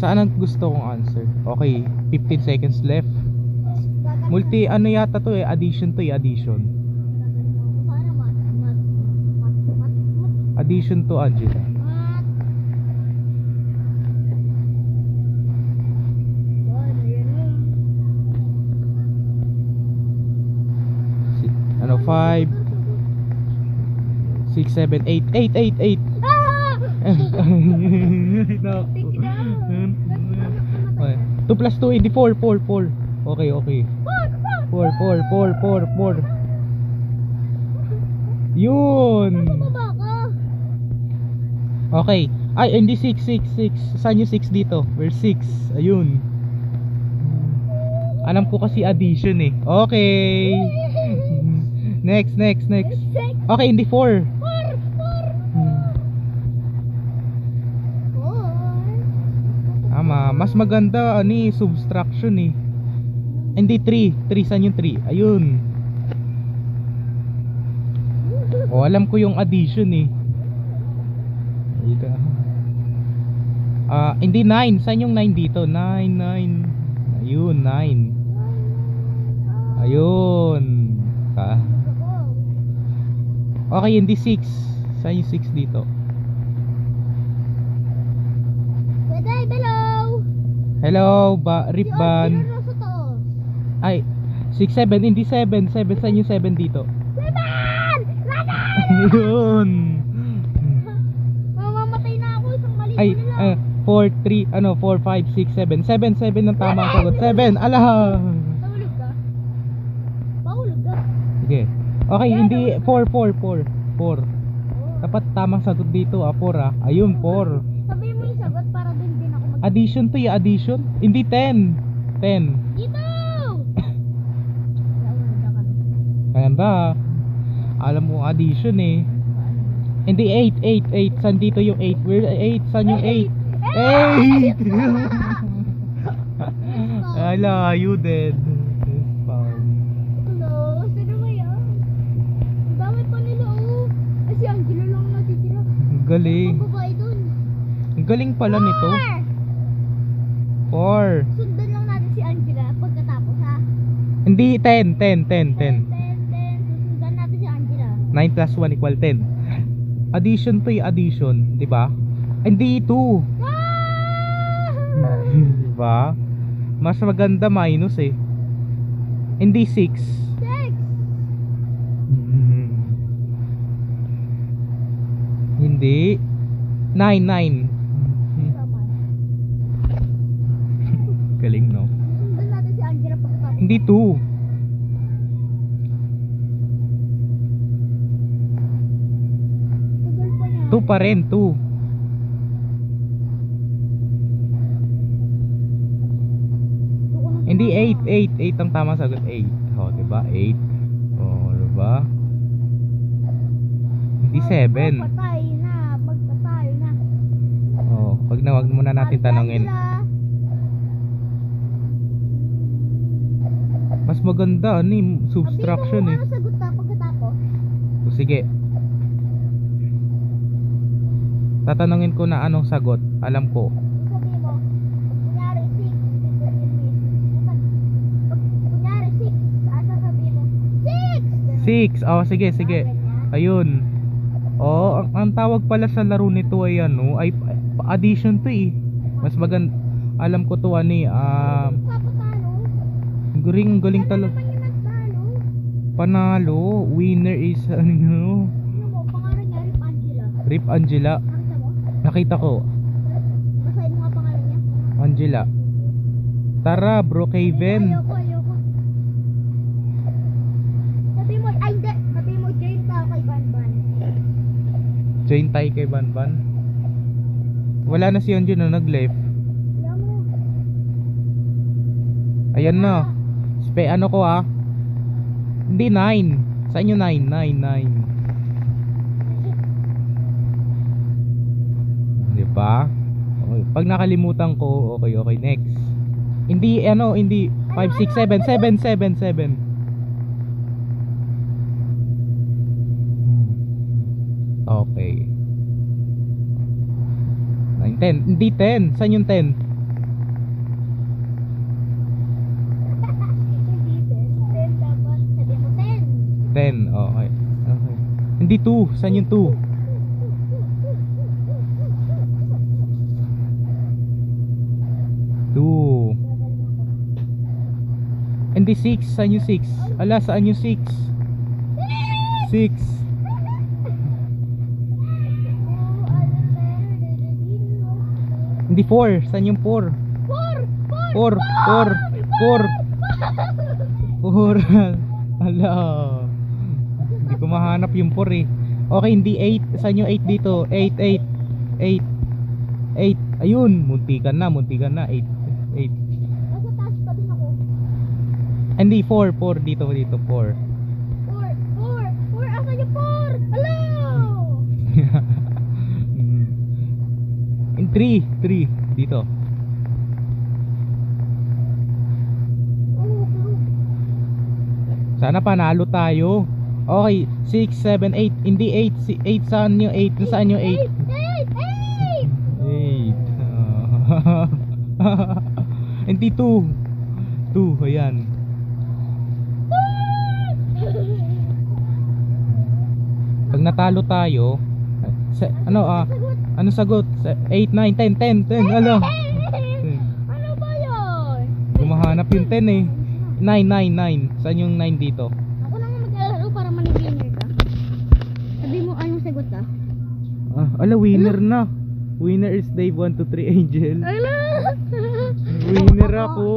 Saan ang gusto kong answer? Okay, 15 seconds left. Multi ano yata to eh, addition to eh, addition. Addition to Angela. Ano, 5, 6, 7, 8, 8, 8, 8. Out. Okay. 2 plus 2, hindi 4, 4, 4. Okay, okay. 4, 4, 4, 4, 4. Yun. Okay. Ay, hindi 6, 6, 6. Saan yung 6 dito? We're 6. Ayun. Alam ko kasi addition eh. Okay. Next, next, next. Okay, hindi 4. four, four, four. Tama. Mas maganda ani subtraction eh. Hindi 3. 3 saan yung 3? Ayun. O alam ko yung addition eh. Ika. Ah, hindi 9. Saan yung 9 dito? 9, 9. Ayun, 9. Ayun. Ah. Okay, hindi 6. Saan yung 6 dito? Pwede, hello. Hello, ba Rip Ban. Taas. Ay, 6, 7, hindi 7. 7, saan yung 7 dito? Seven! Seven! Yun. Mamamatay na ako isang mali Ay, lang. 4, 3, ano, 4, 5, 6, 7. 7, 7 ang tamang sagot. 7, ala. Nahulog ka? Pahulog ka? Sige. Okay, hindi 4, 4, 4. 4. Dapat tamang sagot dito, ah, 4 ah. Ayun, 4. Sabihin mo yung sagot para din din ako mag- Addition to, yung addition. Hindi 10. 10. Dito! Maganda. ah. Alam mo, addition eh. Hindi 8, 8, 8. Saan dito yung 8? Where 8? Saan yung 8? 8! Ala, you dead. Hello, sino ba yan? Ang dami pa nila oh. Eh, si Angelo lang natitira. Ang galing. Ang babae dun. Ang galing pala nito. Four! 4. Sundan lang natin si Angela pagkatapos ha. Hindi 10, 10, 10, 10. Then, then, susundan natin si Angela. 9 plus 1 equal 10. Addition to yung addition, di ba? Hindi 2. Ah! di ba? Mas maganda minus eh. Hindi 6. Six! Hindi. 9, 9. 92 2 pa rin 2 Hindi 8, 8, 8 ang tama sagot 8. Oh, 'di ba? 8. Oh, 'di ba? Hindi 7. Patay na, pagpatay na. Oh, pag nawag muna natin tanungin. Sila. Maganda, ano yung subtraction Sabihin eh. mo ano sagot na pagkatapos. O, sige. Tatanungin ko na anong sagot. Alam ko. Sabihin mo, kunyari 6, kunyari 6, saan sasabihin mo? 6! 6. Oh, sige, sige. Ayun. Oh, ang, ang tawag pala sa laro nito ay ano, ay addition to eh. Mas maganda. Alam ko to ani, ah, Papatalo? Galing galing Ano talaga. nagtalo? Panalo, winner is ano, Ano Rip Angela. Nakita ko, Basahin mo nga pangalan niya. Angela. Tara, bro Kevin. Ayoko, ayoko. Sabi mo, ay. Sabi mo, join ka kay Banban. Join tayo kay Banban. Wala na si Anjo na mo. Ayan na. Spe ano ko ah. Hindi 9. Saan yung 9? 9, 9. Di? Okay. Pag nakalimutan ko, okay, okay, next. Hindi, ano, hindi, 5, 6, 7, 7, 7, 7. Okay. 9, 10. Hindi 10. Saan yung 10? 10. Okay. okay. Hindi 2. Saan yung 2? Two. Hindi 6. Saan yung 6? Ala, saan yung 6? 6. Hindi 4. Saan yung 4? Four! Four! 4. 4. 4. Ala. Hindi ko mahanap yung 4 eh. Okay, hindi 8. Saan yung 8 dito? 8, 8. 8. 8. Ayun, muntikan na, muntikan na. 8. 8. Nasa taas pa din ako. Hindi, 4. 4 dito, dito. 4. Four! Four! Four! Asan yung four? Hello! In 3. 3. Dito. Oh, Sana panalo tayo. Okay, 6, 7, 8. Hindi 8. Si 8 saan yung 8? Nasaan yung 8? Eight! Eight! Eight! 8. Hindi 2. 2, ayan. Pag natalo tayo, sa, ano ah, ano sagot? 8, 9, 10, 10, 10, ano? Ano ba yun? Gumahanap yung 10 eh. 9, 9, 9. Saan yung 9 dito? Para maniginer ka. Sabi mo anong sagot ka? Ah, ala, winner na. Winner is Dave 1, 2, 3, Angel. Hello! Winner ako.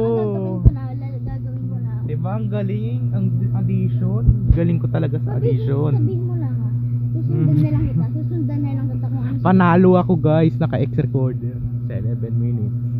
Diba ang galing? Ang addition. Galing ko talaga sa addition. sabihin mo lang ha. Susundan na lang kita. Susundan na lang kita kung ano. Panalo ako guys, naka-X recorder. 7 minutes.